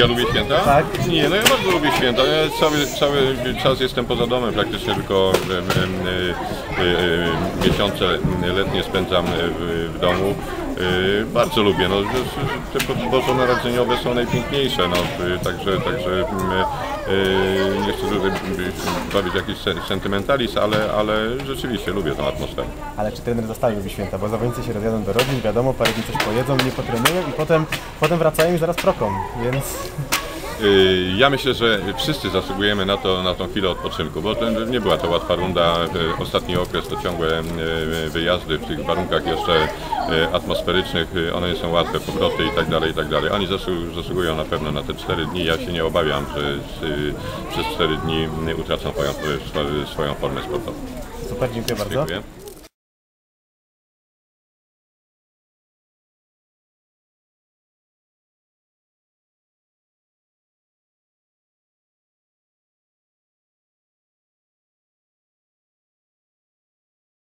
Ja lubię święta? Tak. Nie, no ja bardzo lubię święta. Ja cały, cały czas jestem poza domem, praktycznie tylko e, miesiące letnie spędzam w, w domu. E, Bardzo lubię. No, te bożonarodzeniowe są najpiękniejsze, no, e, także, także mm, e, nie chcę tutaj bawić jakiś sen- sentymentalizm, ale, ale rzeczywiście lubię tę atmosferę. Ale czy trener zostawił lubi święta? Bo zawodnicy się rozjadą do rodzin, wiadomo, parę dni coś pojedzą, nie potrenują i potem, potem wracają i zaraz proką, więc... Y, Ja myślę, że wszyscy zasługujemy na, to, na tą chwilę odpoczynku, bo to nie była to łatwa runda. Y, Ostatni okres to ciągłe y, wyjazdy w tych warunkach jeszcze atmosferycznych. One nie są łatwe, powroty i tak dalej, i tak dalej. Oni zasłu- zasługują na pewno na te cztery dni. Ja się nie obawiam, że przez cztery dni utracą swoją, swoją formę sportową. Super, dziękuję bardzo. Dziękuję.